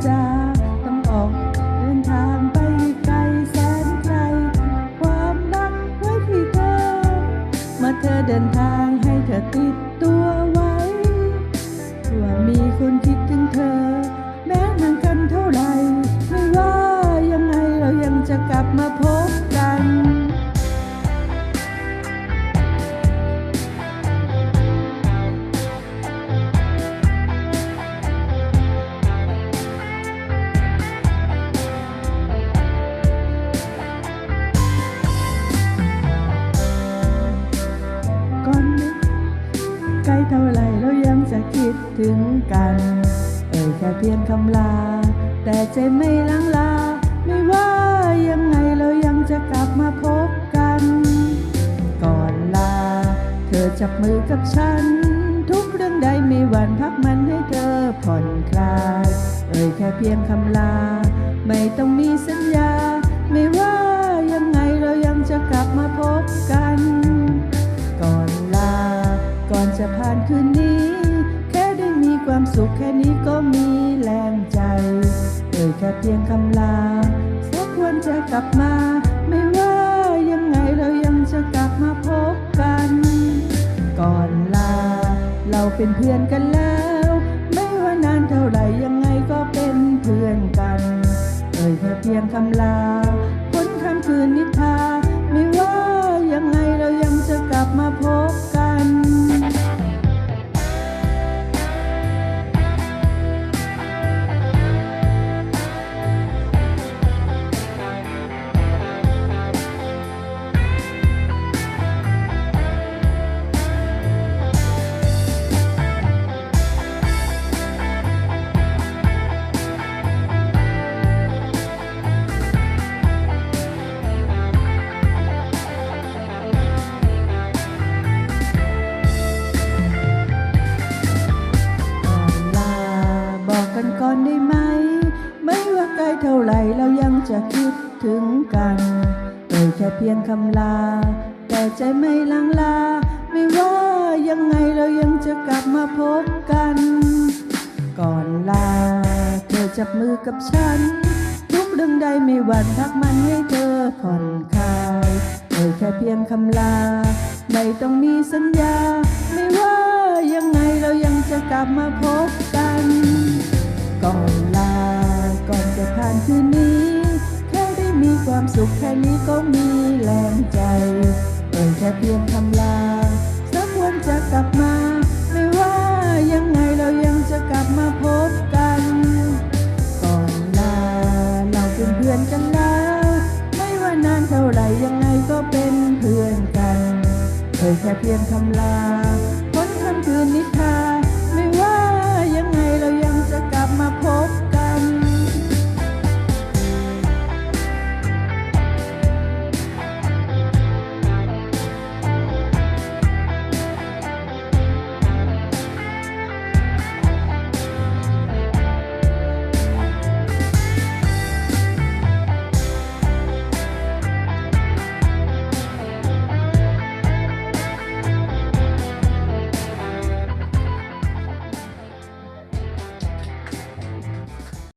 down. กัน เอ่ยแค่เพียงคำลา แต่ใจไม่ลังลา ไม่ว่ายังไงเรายังจะกลับมาพบกัน ก่อนลา เธอจับมือกับฉัน ทุกเรื่องใดมีวันพักมันให้เธอผ่อนคลาย เอ่ยแค่เพียงคำลา ไม่ต้องมีสัญญา ไม่ว่ายังไงเรายังจะกลับมาพบกัน ก่อนลา ก่อนจะผ่านคืนนี้ ความสุขแค่นี้ก็มีแรงใจ เอ่ยแค่เพียงคำลาสักวันจะกลับมา ไม่ว่ายังไงเรายังจะกลับมาพบกัน ก่อนลา เราเป็นเพื่อนกันแล้ว ไม่ว่านานเท่าไหร่ยังไงก็เป็นเพื่อนกัน เอ่ยแค่เพียงคำลาพ้นคำคืนนิทราไม่ว่ายังไงเรายังจะกลับมาพบ ก่อนได้ไหม ไม่ว่าไกลเท่าไหร่เรายังจะคิดถึงกันเอ่ยแค่เพียงคำลา แต่ใจไม่ลังลา ไม่ว่ายังไงเรายังจะกลับมาพบกัน ก่อนลา เธอจับมือกับฉัน ทุกเรื่องใดไม่หวั่นทักมันให้เธอผ่อนคลายเอ่ยแค่เพียงคำลา ไม่ต้องมีสัญญา ไม่ว่ายังไงเรายังจะกลับมาพบ สุขแค่นี้ก็มีแรงใจเอ่ยแค่เพียงคำลา สักวันจะกลับมา ไม่ว่ายังไงเรายังจะกลับมาพบกันก่อนลาเราเป็นเพื่อนกันแล้ว ไม่ว่านานเท่าไหร่ยังไงก็เป็นเพื่อนกันเอ่ยแค่เพียงคำลา